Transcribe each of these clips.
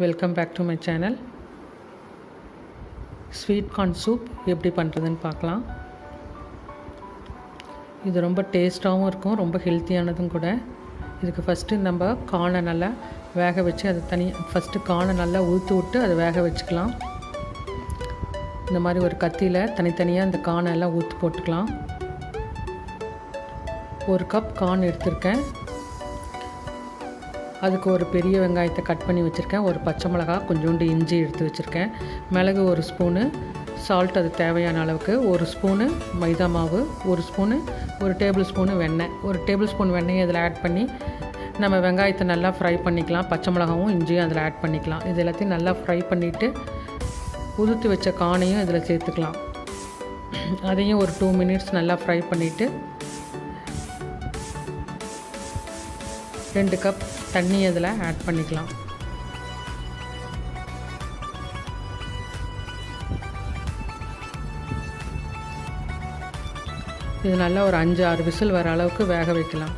Welcome back to my channel sweet corn soup எப்படி பண்ணுறதுன்னு பார்க்கலாம். இது ரொம்ப டேஸ்ட்டாகவும் இருக்கும் ரொம்ப ஹெல்த்தியானதும் கூட. இதுக்கு ஃபஸ்ட்டு நம்ம கானை நல்லா வேக வச்சு அதை தனி ஃபஸ்ட்டு கானை நல்லா ஊற்று விட்டு அதை வேக வச்சுக்கலாம். இந்த மாதிரி ஒரு கத்தியில் தனித்தனியாக இந்த கானை எல்லாம் ஊற்றி போட்டுக்கலாம். ஒரு கப் கார்ன் எடுத்திருக்கேன். அதுக்கு ஒரு பெரிய வெங்காயத்தை கட் பண்ணி வச்சுருக்கேன். ஒரு பச்சை மிளகா கொஞ்சோண்டு இஞ்சி எடுத்து வச்சுருக்கேன். மிளகு ஒரு ஸ்பூனு சால்ட் அது தேவையான அளவுக்கு. ஒரு ஸ்பூனு மைதா மாவு ஒரு ஸ்பூனு ஒரு டேபிள் ஸ்பூனு வெண்ணெய். ஒரு டேபிள் ஸ்பூன் வெண்ணெயை அதில் ஆட் பண்ணி நம்ம வெங்காயத்தை நல்லா ஃப்ரை பண்ணிக்கலாம். பச்சை மிளகாவும் இஞ்சியும் அதில் ஆட் பண்ணிக்கலாம். இது எல்லாத்தையும் நல்லா ஃப்ரை பண்ணிவிட்டு உதுத்து வச்ச காணையும் இதில் சேர்த்துக்கலாம். அதையும் ஒரு டூ மினிட்ஸ் நல்லா ஃப்ரை பண்ணிவிட்டு ரெண்டு கப் தண்ணி அதில் ஆட் பண்ணிக்கலாம். இது நல்லா ஒரு அஞ்சு ஆறு விசில் வர அளவுக்கு வேக வைக்கலாம்.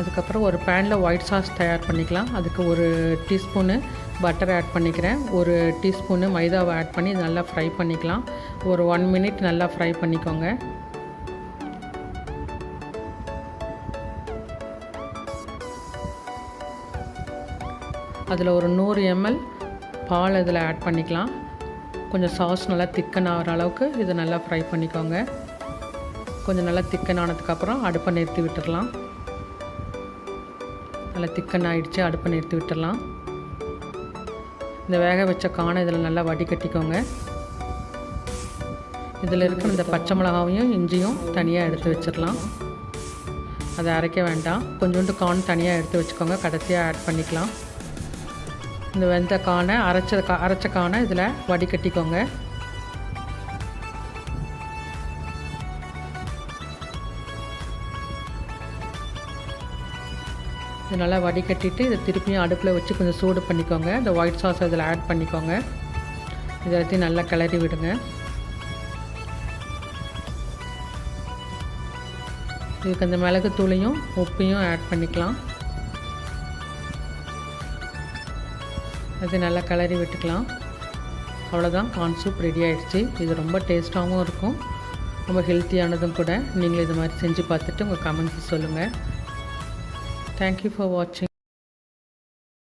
அதுக்கப்புறம் ஒரு பேனில் ஒயிட் சாஸ் தயார் பண்ணிக்கலாம். அதுக்கு ஒரு டீஸ்பூனு பட்டர் ஆட் பண்ணிக்கிறேன். ஒரு டீஸ்பூனு மைதாவை ஆட் பண்ணி இது நல்லா ஃப்ரை பண்ணிக்கலாம். ஒரு ஒன் மினிட் நல்லா ஃப்ரை பண்ணிக்கோங்க. அதில் ஒரு நூறு எம்எல் பால் இதில் ஆட் பண்ணிக்கலாம். கொஞ்சம் சாஸ் நல்லா திக்கன் ஆகிற அளவுக்கு இதை நல்லா ஃப்ரை பண்ணிக்கோங்க. கொஞ்சம் நல்லா திக்கன் ஆனதுக்கப்புறம் அடுப்பை நிறுத்தி விட்டுடலாம் நல்லா திக்கன் ஆகிடுச்சு அடுப்பை நிறுத்தி விட்டுடலாம் இந்த வேக வச்ச காணை இதில் நல்லா வடிகட்டிக்கோங்க. இதில் இருக்கிற இந்த பச்சை மிளகாவையும் இஞ்சியும் தனியாக எடுத்து வச்சிடலாம். அதை அரைக்க வேண்டாம். கொஞ்சோண்டு கார்ன் தனியாக எடுத்து வச்சுக்கோங்க. கடைசியாக ஆட் பண்ணிக்கலாம். இந்த வெந்த காணை அரைச்ச கா அரைச்ச காணை இதில் வடிகட்டிக்கோங்க. இது நல்லா வடிகட்டிட்டு இதை திருப்பியும் அடுப்பில் வச்சு கொஞ்சம் சூடு பண்ணிக்கோங்க. இந்த ஒயிட் சாஸ் இதில் ஆட் பண்ணிக்கோங்க. இது எல்லாத்தையும் நல்லா கிளறி விடுங்க. இதுக்கு அந்த மிளகு தூளையும் உப்பையும் ஆட் பண்ணிக்கலாம். அது நல்லா கிளறி விட்டுக்கலாம். அவ்வளோதான் கார்ன் சூப் ரெடி ஆகிடுச்சு இது ரொம்ப டேஸ்ட்டாகவும் இருக்கும். ரொம்ப ஹெல்த்தியானதும் கூட. நீங்களும் இது மாதிரி செஞ்சு பார்த்துட்டு உங்கள் கமெண்ட்ஸ் சொல்லுங்கள் தேங்க்யூ ஃபார் வாட்சிங்